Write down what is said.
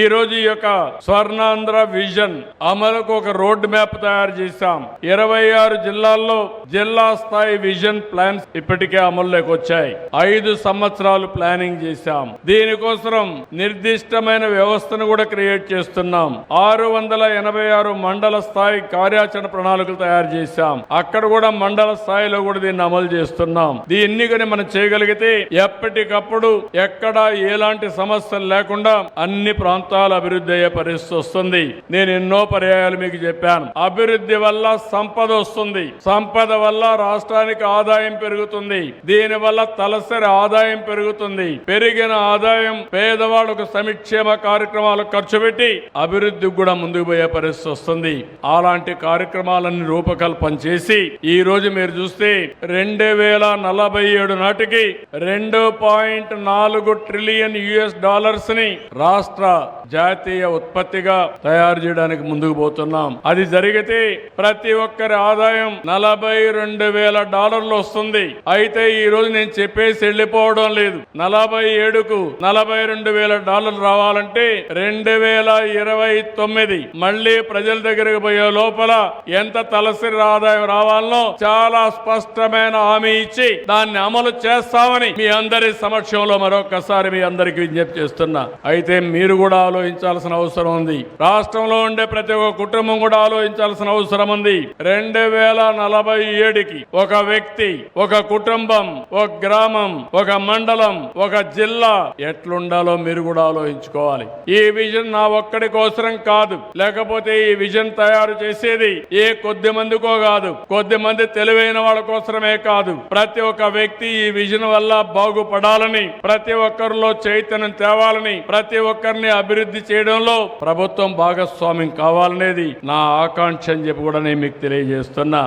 ఈ రోజు ఈ యొక్క స్వర్ణాంధ్ర విజన్ అమలుకు ఒక రోడ్ మ్యాప్ తయారు చేశాం. ఇరవై ఆరు జిల్లాల్లో జిల్లా స్థాయి విజన్ ప్లాన్స్ ఇప్పటికే అమల్లోకి వచ్చాయి. ఐదు సంవత్సరాలు ప్లానింగ్ చేశాం. దీనికోసం నిర్దిష్టమైన వ్యవస్థను కూడా క్రియేట్ చేస్తున్నాం. ఆరు వందల ఎనభై ఆరు మండల స్థాయి కార్యాచరణ ప్రణాళికలు తయారు చేశాం. అక్కడ కూడా మండల స్థాయిలో కూడా దీన్ని అమలు చేస్తున్నాం. దీన్ని కానీ మనం చేయగలిగితే ఎప్పటికప్పుడు ఎక్కడ ఎలాంటి సమస్యలు లేకుండా అన్ని ప్రాంతాలు అభివృద్ధి అయ్యే పరిస్థితి వస్తుంది. నేను ఎన్నో పర్యాయాలు మీకు చెప్పాను. అభివృద్ధి వల్ల సంపద వస్తుంది. సంపద వల్ల రాష్ట్రానికి ఆదాయం పెరుగుతుంది. దీని వల్ల తలసరి ఆదాయం పెరుగుతుంది. పెరిగిన ఆదాయం పేదవాళ్ళకు సమిక్షేమ కార్యక్రమాలు ఖర్చు పెట్టి అభివృద్ధికి కూడా ముందుకు పోయే పరిస్థితి వస్తుంది. అలాంటి కార్యక్రమాలన్నీ రూపకల్పన చేసి ఈ రోజు మీరు చూస్తే రెండు వేల నలభై ఏడు నాటికి రెండు పాయింట్ నాలుగు ట్రిలియన్ యుఎస్ డాలర్స్ని రాష్ట్ర జాతీయ ఉత్పత్తిగా తయారు చేయడానికి ముందుకు పోతున్నాం. అది జరిగితే ప్రతి ఒక్కరి ఆదాయం నలభై రెండు వేల డాలర్లు వస్తుంది. అయితే ఈ రోజు నేను చెప్పేసి వెళ్ళిపోవడం లేదు. నలభై ఏడుకు నలభై రెండు వేల డాలర్లు రావాలంటే రెండు వేల ఇరవై తొమ్మిది. మళ్ళీ ప్రజల దగ్గరకు పోయే లోపల ఎంత తలసరి ఆదాయం రావాలనో చాలా స్పష్టమైన హామీ ఇచ్చి దాన్ని అమలు చేస్తామని మీ అందరి సమక్షంలో మరొకసారి మీ అందరికి విజ్ఞప్తి చేస్తున్నా. అయితే మీరు కూడా కూడా ఆలోచించాల్సిన అవసరం ఉంది. రాష్ట్రంలో ఉండే ప్రతి ఒక్క కుటుంబం కూడా ఆలోచించాల్సిన అవసరం ఉంది. రెండు వేల నలభై ఏడుకి ఒక వ్యక్తి ఒక కుటుంబం ఒక గ్రామం ఒక మండలం ఒక జిల్లా ఎట్లుండాలో మీరు కూడా ఆలోచించుకోవాలి. ఈ విజన్ నా ఒక్కడి కోసరం కాదు. లేకపోతే ఈ విజన్ తయారు చేసేది ఏ కొద్ది మందికో కాదు. కొద్ది మంది తెలివైన వాళ్ళ కోసమే కాదు. ప్రతి ఒక్క వ్యక్తి ఈ విజన్ వల్ల బాగుపడాలని ప్రతి ఒక్కరిలో చైతన్యం తేవాలని ప్రతి ఒక్కరిని అభివృద్ధి చేయడంలో ప్రభుత్వం భాగస్వామ్యం కావాలనేది నా ఆకాంక్ష అని చెప్పి కూడా నేను మీకు తెలియజేస్తున్నా.